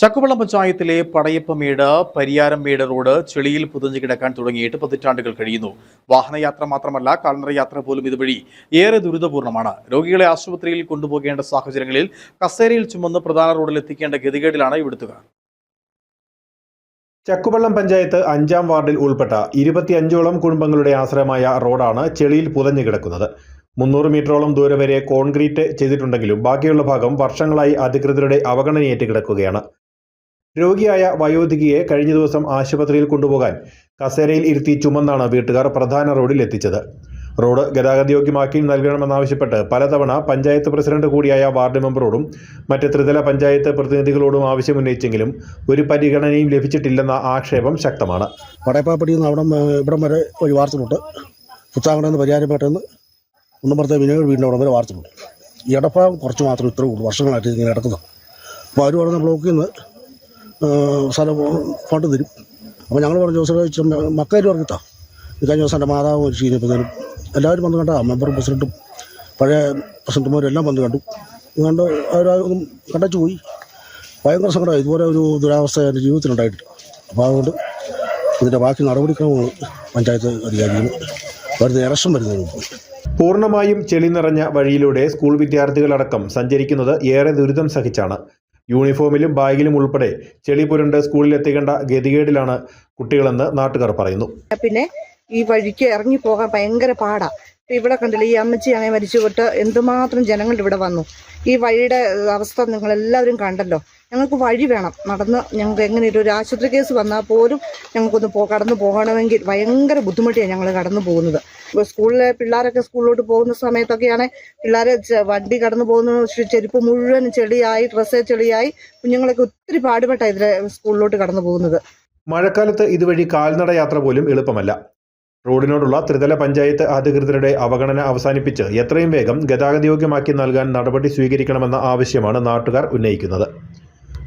ചക്കുവള്ളം പഞ്ചായത്തിലെ പടയപ്പമേട് പരിയാരംമേട് റോഡ് ചെളിയിൽ പുതഞ്ഞു കിടക്കാൻ തുടങ്ങിയിട്ട് പതിറ്റാണ്ടുകൾ കഴിയുന്നു. വാഹനയാത്ര മാത്രമല്ല കാൽനട യാത്ര പോലും ഇതുവഴി ഏറെ ദുരിതപൂർണമാണ് രോഗികളെ ആശുപത്രിയിൽ കൊണ്ടുപോകേണ്ട സാഹചര്യങ്ങളിൽ കസേരയിൽ ചുമന്ന് പ്രധാന റോഡിൽ എത്തിക്കേണ്ട ഗതികേടിലാണ് ഇവിടുത്തുകാർ. ചക്കുവള്ളം പഞ്ചായത്ത് അഞ്ചാം വാർഡിൽ ഉൾപ്പെട്ട ഇരുപത്തിയഞ്ചോളം കുടുംബങ്ങളുടെ ആശ്രയമായ റോഡാണ് ചെളിയിൽ പുതഞ്ഞു കിടക്കുന്നത്. മുന്നൂറ് മീറ്ററോളം ദൂരം വരെ കോൺക്രീറ്റ് ചെയ്തിട്ടുണ്ടെങ്കിലും ബാക്കിയുള്ള ഭാഗം വർഷങ്ങളായി അധികൃതരുടെ അവഗണനയേറ്റ് കിടക്കുകയാണ്. രോഗിയായ വയോധികയെ കഴിഞ്ഞ ദിവസം ആശുപത്രിയിൽ കൊണ്ടുപോകാൻ കസേരയിൽ ഇരുത്തി ചുമന്നാണ് വീട്ടുകാർ പ്രധാന റോഡിൽ എത്തിച്ചത്. റോഡ് ഗതാഗതയോഗ്യമാക്കി നൽകണമെന്നാവശ്യപ്പെട്ട് പലതവണ പഞ്ചായത്ത് പ്രസിഡന്റ് കൂടിയായ വാർഡ് മെമ്പറോടും മറ്റ് ത്രിതല പഞ്ചായത്ത് പ്രതിനിധികളോടും ആവശ്യമുന്നയിച്ചെങ്കിലും ഒരു പരിഗണനയും ലഭിച്ചിട്ടില്ലെന്ന ആക്ഷേപം ശക്തമാണ്. വടയപ്പാപ്പടിയിൽ നിന്ന് ഇവിടം വരെ ഒരു വാർത്തമുണ്ട് പുത്താങ്കടന്ന് പരിഹാരപ്പെട്ടെന്ന് ഒന്നുമ്പുറത്തെ വിനോദ വീടിന്റെ അവിടെ വരെ വാർത്തമുണ്ട് ഇടഭാഗം കുറച്ച് മാത്രം ഇത്ര വർഷങ്ങളായിട്ട് ഇങ്ങനെ നടക്കുന്നത് അപ്പോൾ അവർ പറഞ്ഞ ബ്ലോക്കിൽ നിന്ന് സ്ഥലം ഫണ്ട് തരും. അപ്പോൾ ഞങ്ങൾ പറഞ്ഞു ജോസഫ് മക്കാര് പറഞ്ഞിട്ടാ. ഈ കഴിഞ്ഞ ദിവസം എന്റെ മാതാവ് മരിച്ചു കഴിഞ്ഞപ്പോഴത്തേനും എല്ലാവരും വന്ന് കണ്ടാ മെമ്പറും പ്രസിഡന്റും പഴയ പ്രസിഡന്റുമാരും എല്ലാം കണ്ടു. കണ്ട് അവരൊന്നും കണ്ടച്ചു പോയി. ഭയങ്കര സങ്കടമായി. ഇതുപോലെ ഒരു ദുരാവസ്ഥ എന്റെ ജീവിതത്തിലുണ്ടായിട്ടില്ല അപ്പോൾ അതുകൊണ്ട് ഇതിന്റെ ബാക്കി നടപടിക്രമങ്ങൾ പഞ്ചായത്ത് അധികാരികൾ വരുന്ന ഇലക്ഷൻ വരുന്നതിന് മുമ്പ്. പൂർണമായും ചെളി നിറഞ്ഞ വഴിയിലൂടെ സ്കൂൾ വിദ്യാർത്ഥികളടക്കം സഞ്ചരിക്കുന്നത് ഏറെ ദുരിതം സഹിച്ചാണ്. യൂണിഫോമിലും ബാഗിലും ഉൾപ്പെടെ ചെളി പുരണ്ട് സ്കൂളിൽ എത്തിക്കേണ്ട ഗതികേടിലാണ് കുട്ടികളെന്ന് നാട്ടുകാർ പറയുന്നു. പിന്നെ ഈ വഴിക്ക് ഇറങ്ങി പോകാൻ ഭയങ്കര പാടാ. ഇവിടെ കണ്ടില്ല ഈ അമ്മച്ചി അങ്ങനെ മരിച്ചു പോയിട്ട് എന്തുമാത്രം ജനങ്ങൾ ഇവിടെ വന്നു. ഈ വഴിയുടെ അവസ്ഥ നിങ്ങൾ എല്ലാവരും കണ്ടല്ലോ. ഞങ്ങൾക്ക് വഴി വേണം. നടന്ന് ഞങ്ങൾക്ക് എങ്ങനെയൊരു ഒരു ആശുപത്രി കേസ് വന്നാൽ പോലും ഞങ്ങൾക്കൊന്ന് പോ കടന്നു പോകണമെങ്കിൽ ഭയങ്കര ബുദ്ധിമുട്ടിയാണ് ഞങ്ങൾ കടന്നു പോകുന്നത്. ഇപ്പോൾ സ്കൂളിലെ പിള്ളേരൊക്കെ സ്കൂളിലോട്ട് പോകുന്ന സമയത്തൊക്കെയാണ് പിള്ളേരെ വണ്ടി കടന്നു പോകുന്ന ചെരുപ്പ് മുഴുവൻ ചെളിയായി ഡ്രസ്സ് ചെളിയായി കുഞ്ഞുങ്ങളൊക്കെ ഒത്തിരി പാടുപെട്ടാണ് ഇതിലെ സ്കൂളിലോട്ട് കടന്നു പോകുന്നത്. മഴക്കാലത്ത് ഇതുവഴി കാൽനട യാത്ര പോലും എളുപ്പമല്ല. റോഡിനോടുള്ള ത്രിതല പഞ്ചായത്ത് അധികൃതരുടെ അവഗണന അവസാനിപ്പിച്ച് എത്രയും വേഗം ഗതാഗതയോഗ്യമാക്കി നൽകാൻ നടപടി സ്വീകരിക്കണമെന്ന ആവശ്യമാണ് നാട്ടുകാർ ഉന്നയിക്കുന്നത്.